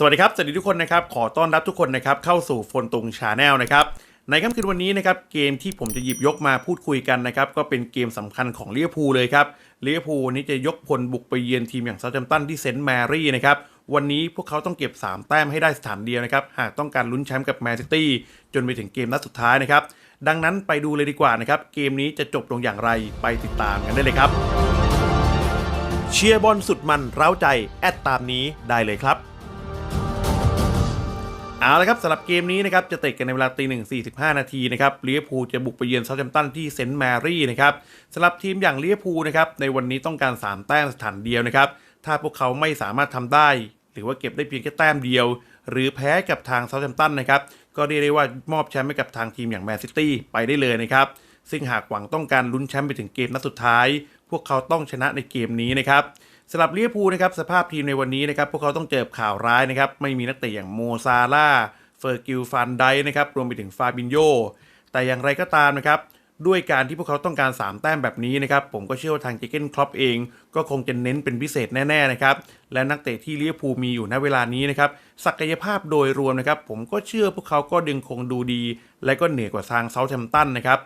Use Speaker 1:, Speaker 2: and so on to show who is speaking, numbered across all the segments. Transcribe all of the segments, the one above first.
Speaker 1: สวัสดีครับ สวัสดีทุกคนนะครับ ขอต้อนรับทุกคนนะครับเข้าสู่ฟนตุงชาแนลนะครับ ในค่ำคืนวันนี้นะครับเกมที่ผมจะหยิบยกมาพูดคุยกันนะครับก็เป็นเกมสำคัญของเลียพูเลยครับเลียพูนี้จะยกพลบุกไปเยือนทีมอย่างเซาท์แฮมตันที่เซนต์แมรี่นะครับวันนี้พวกเขาต้องเก็บ 3 แต้มให้ได้สถานเดียวนะครับหากต้องการลุ้นแชมป์กับแมนซิตี้จนไปถึงเกมนัดสุดท้ายนะครับดังนั้นไปดูเลยดีกว่านะครับเกมนี้จะจบลงอย่างไรไปติดตามกันได้เลยครับ เชียร์บอลสุดมันเร้าใจแอดตามนี้ได้เลยครับ เอาละครับสำหรับเกมนี้นะครับจะเตะกันในเวลาตีหนึ่งสี่สิบห้านาทีนะครับลิเวอร์พูลจะบุกไปเยือนเซาท์แฮมป์ตันที่เซนต์แมรี่นะครับสำหรับทีมอย่างลิเวอร์พูลนะครับในวันนี้ต้องการ 3 แต้มสถานเดียวนะครับถ้าพวกเขาไม่สามารถทำได้ หรือว่าเก็บได้เพียงแค่แต้มเดียว หรือแพ้กับทางเซาท์แฮมป์ตันนะครับก็เรียกได้ว่ามอบแชมป์ให้กับทางทีมอย่างแมนซิตี้ไปได้เลยนะครับซึ่งหากหวังต้องการลุ้นแชมป์ไปถึงเกมนัดสุดท้าย พวกเขาต้องชนะในเกมนี้นะครับ สำหรับลิเวอร์พูลนะครับสภาพทีมในวันนี้นะครับพวกเขาต้องเจอข่าวร้ายนะครับไม่มีนักเตะอย่างโมซาล่าเฟอร์กิลฟันไดนะครับรวมไปถึงฟาบินโยแต่อย่างไรก็ตามนะครับด้วยการที่พวกเขาต้องการ 3 แต้มแบบนี้นะครับผมก็เชื่อว่าทางเจเกนครอปเอง ก็คงจะเน้นเป็นพิเศษแน่ๆนะครับและนักเตะที่ลิเวอร์พูลมีอยู่ณเวลานี้นะครับศักยภาพโดยรวมนะครับผมก็เชื่อพวกเขาก็ดึงคงดูดี และก็เหนือกว่าทางเซาท์แฮมป์ตันนะครับ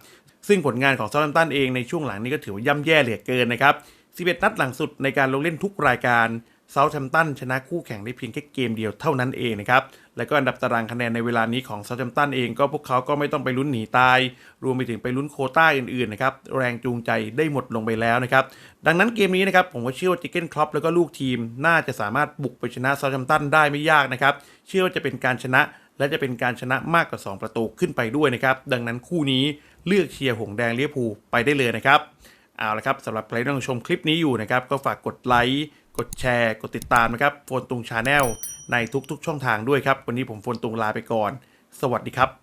Speaker 1: ซึ่งผลงานของเซาท์แฮมป์ตันเองในช่วงหลังนี้ก็ถือว่าย่ำแย่เหลือเกินนะครับ 11 นัดหลังสุดในการลงเล่นทุกรายการเซาท์แฮมตันชนะคู่แข่งได้เพียงแค่เกมเดียวเท่านั้นเองนะครับ และก็อันดับตารางคะแนนในเวลานี้ของเซาท์แฮมตันเองก็พวกเขาก็ไม่ต้องไปลุ้นหนีตาย รวมไปถึงไปลุ้นโคต้าอื่นๆนะครับ แรงจูงใจได้หมดลงไปแล้วนะครับ ดังนั้นเกมนี้นะครับ ผมก็เชื่อว่าจิเก้นครอปแล้วก็ลูกทีม น่าจะสามารถบุกไปชนะเซาท์แฮมตันได้ไม่ยากนะครับ เชื่อว่าจะเป็นการชนะและจะเป็นการชนะมากกว่า 2 ประตูขึ้นไปด้วยนะครับ ดังนั้นคู่นี้เลือกเชียร์หงแดงเลี้ยภูไปได้เลยนะครับ เอาละครับสำหรับใครที่กำลังชมคลิปนี้อยู่นะครับ ก็ฝากกดไลค์กดแชร์ กดติดตามนะครับโฟนตุงชาแนลในทุกๆ ช่องทางด้วยครับ วันนี้ผมโฟนตุงลาไปก่อน สวัสดีครับ